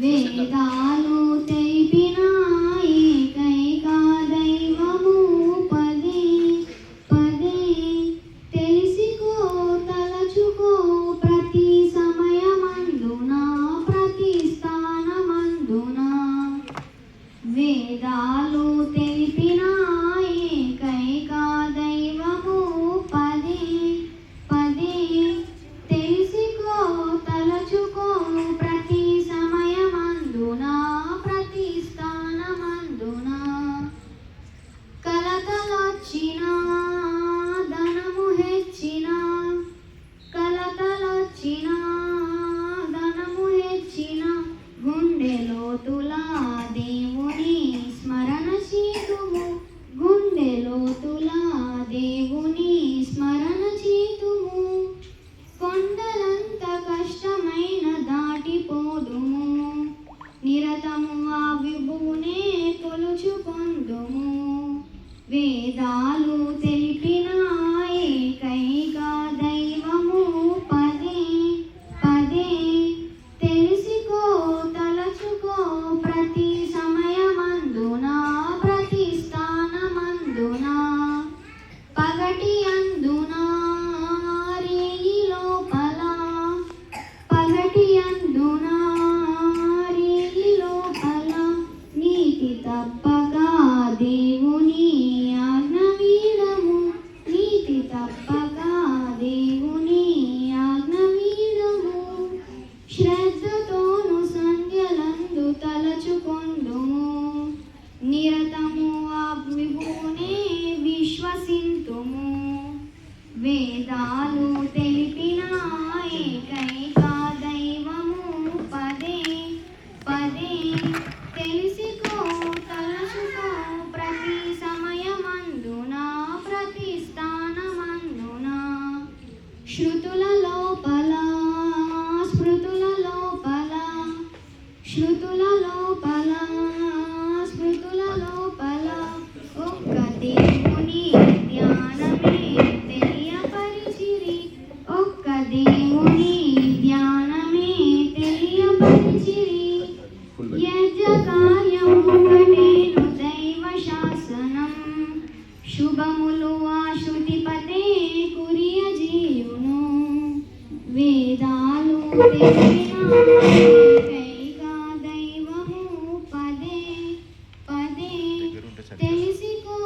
వేదాలు తెలిపిన ఏకైక దైవము పదే పదే తెలిసికో తలచుకో ప్రతి సమయమందున ప్రతి స్థానమందున వేదాలు కలతలొచ్చిన ధనము హెచ్చిన కలతలొచ్చిన ధనము హెచ్చిన గుండెలో తులా దేవుని స్మరణ చేతుము గుండె తులా దేవుని స్మరణ చేతుము కొండలంత కష్టమైన దాటిపోదుము నిరతము ఆ విభునే కొలుచుకొందుము వేదాలు తెలిపిన ఏకైక దైవము పదే పదే. తెలుసుకో తలచుకో ప్రతి సమయమందున ప్రతి స్థానమందున. పగటి అందున రేయి లోపల. పగటి అందున రేయి లోపల. నీతి తప్పగా దేవుని నీతి తప్పగా దేవుని ఆజ్ఞ వీడము శ్రద్ధతోను సంధ్యలందు తలచుకొందుము నిరతము అగ్నిభూనే విశ్వసింతుము. వేదాలు తెలిపిన శుభములు ఆశుతిపతే కురియ జీవును. వేదాలు దైవము పదే పదే తెలిసికో